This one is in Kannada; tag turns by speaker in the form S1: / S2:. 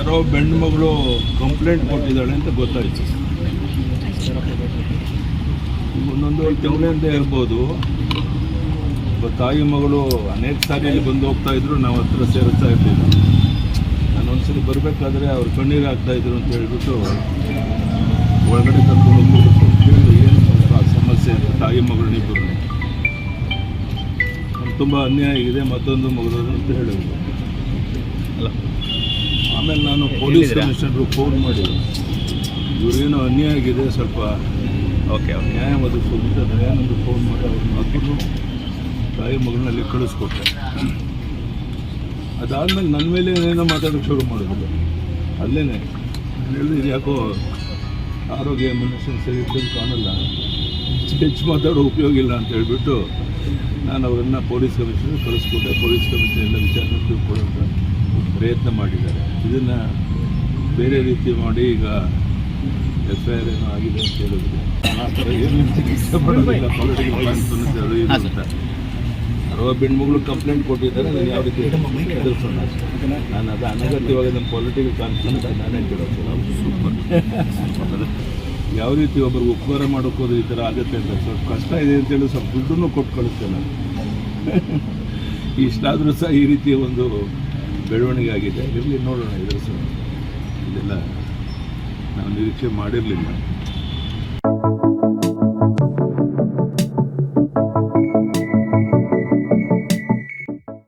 S1: ಯಾರೋ ಬೆಣ್ಣು ಮಗಳು ಕಂಪ್ಲೇಂಟ್ ಕೊಟ್ಟಿದ್ದಾಳೆ ಅಂತ ಗೊತ್ತಾಯಿತು. ಒಂದೊಂದು ತಿಂಗಳಿಂದ ಇರ್ಬೋದು ತಾಯಿ ಮಗಳು ಅನೇಕ ಸಾರಿ ಇಲ್ಲಿ ಬಂದು ಹೋಗ್ತಾ ಇದ್ರು, ನಾವು ಹತ್ರ ಸೇರಿಸ್ತಾ ಇರ್ತೀವಿ ನಾನು ಒಂದ್ಸರಿ ಬರಬೇಕಾದ್ರೆ ಅವ್ರು ಕಣ್ಣೀರು ಆಗ್ತಾ ಇದ್ರು ಅಂತ ಹೇಳ್ಬಿಟ್ಟು ಒಳಗಡೆ ಹೋಗ್ಬಿಟ್ಟು ಕೇಳಿದ್ರು ಏನು ಸ್ವಲ್ಪ ಸಮಸ್ಯೆ ಅಂತ ತಾಯಿ ಮಗಳನ್ನಿಬ್ಬರು ತುಂಬ ಅನ್ಯಾಯ ಆಗಿದೆ, ಮತ್ತೊಂದು ಮಗಳು ಅಂತ ಹೇಳಿದ್ರು. ಅಲ್ಲ. ಆಮೇಲೆ ನಾನು ಪೊಲೀಸ್ ಕಮಿಷನರು ಫೋನ್ ಮಾಡಿ ಇವರೇನೋ ಅನ್ಯಾಯ ಆಗಿದೆ ಸ್ವಲ್ಪ
S2: ಓಕೆ
S1: ನ್ಯಾಯ ಸುಮಿತ ದಯಾನಂದ ಫೋನ್ ಮಾಡಿ ಅವ್ರನ್ನ ಹಾಕಿದ್ರು ತಾಯಿ ಮಗಳನ್ನಲ್ಲಿ ಕಳಿಸ್ಕೊಟ್ಟೆ. ಅದಾದಮೇಲೆ ನನ್ನ ಮೇಲೆ ಏನೇನೋ ಮಾತಾಡೋಕ್ಕೆ ಶುರು ಮಾಡಿದ್ರು. ಅಲ್ಲೇ ಹೇಳಿದ್ರು ಇದು ಯಾಕೋ ಆರೋಗ್ಯ ಮನುಷ್ಯನ ಸರಿ ಇದ್ದಂಗೆ ಕಾಣಲ್ಲ. ಹೆಚ್ಚು ಮಾತಾಡೋ ಉಪಯೋಗ ಇಲ್ಲ ಅಂತ ಹೇಳಿಬಿಟ್ಟು ನಾನು ಅವರನ್ನು ಪೊಲೀಸ್ ಕಮಿಷನರ್ ಕಳಿಸ್ಕೊಟ್ಟೆ. ಪೊಲೀಸ್ ಕಮಿಷನ್ ಎಲ್ಲ ವಿಚಾರಣೆ ತಿಳ್ಕೊಳ್ಳೋಂಥ ಪ್ರಯತ್ನ ಮಾಡಿದ್ದಾರೆ. ಇದನ್ನು ಬೇರೆ ರೀತಿ ಮಾಡಿ ಈಗ ಎಫ್ ಐ ಆರ್ ಏನೋ ಆಗಿದೆ ಅಂತ ಹೇಳಿದ್ರು. ಆ ಥರ ಏನು ಇಷ್ಟಪಡೋದಿಲ್ಲ ಪೊಲಿಟಿಕಲ್ ಪಾಯಿಂಟ್ಸ್ ಅನ್ನೋದು ಅದು ಇದು ಅಂತ. ಅರವ ಹೆಣ್ಮಗಳು ಕಂಪ್ಲೇಂಟ್ ಕೊಟ್ಟಿದ್ದಾರೆ ನಾನು ಯಾವ ರೀತಿ ಎದುರಿಸೋಣ ನಾನು ಅದು ಅನಗತ್ಯವಾಗಿ ನಮ್ಮ ಪೊಲಿಟಿಕಲ್ ಕಾನ್ಫಿಡೆನ್ಸ್ ನಾನೇ ಕೇಳೋದು ಸೂಪರ್ ಯಾವ ರೀತಿ ಒಬ್ಬರಿಗೆ ಉಪಕಾರ ಮಾಡೋಕ್ಕೋದು ಈ ಥರ ಆಗುತ್ತೆ ಅಂತ ಸ್ವಲ್ಪ ಕಷ್ಟ ಇದೆ ಅಂತೇಳಿ ಸ್ವಲ್ಪ ದುಡ್ಡನ್ನು ಕೊಟ್ಟು ಕಳಿಸ್ತೇನೆ ನಾನು. ಇಷ್ಟಾದರೂ ಸಹ ಈ ರೀತಿಯ ಒಂದು ಬೆಳವಣಿಗೆ ಆಗಿದೆ ಇರಲಿ ನೋಡೋಣ ಎದುರಿಸೋಣ ಇದೆಲ್ಲ ನಾವು ನಿರೀಕ್ಷೆ ಮಾಡಿರಲಿಲ್ಲ.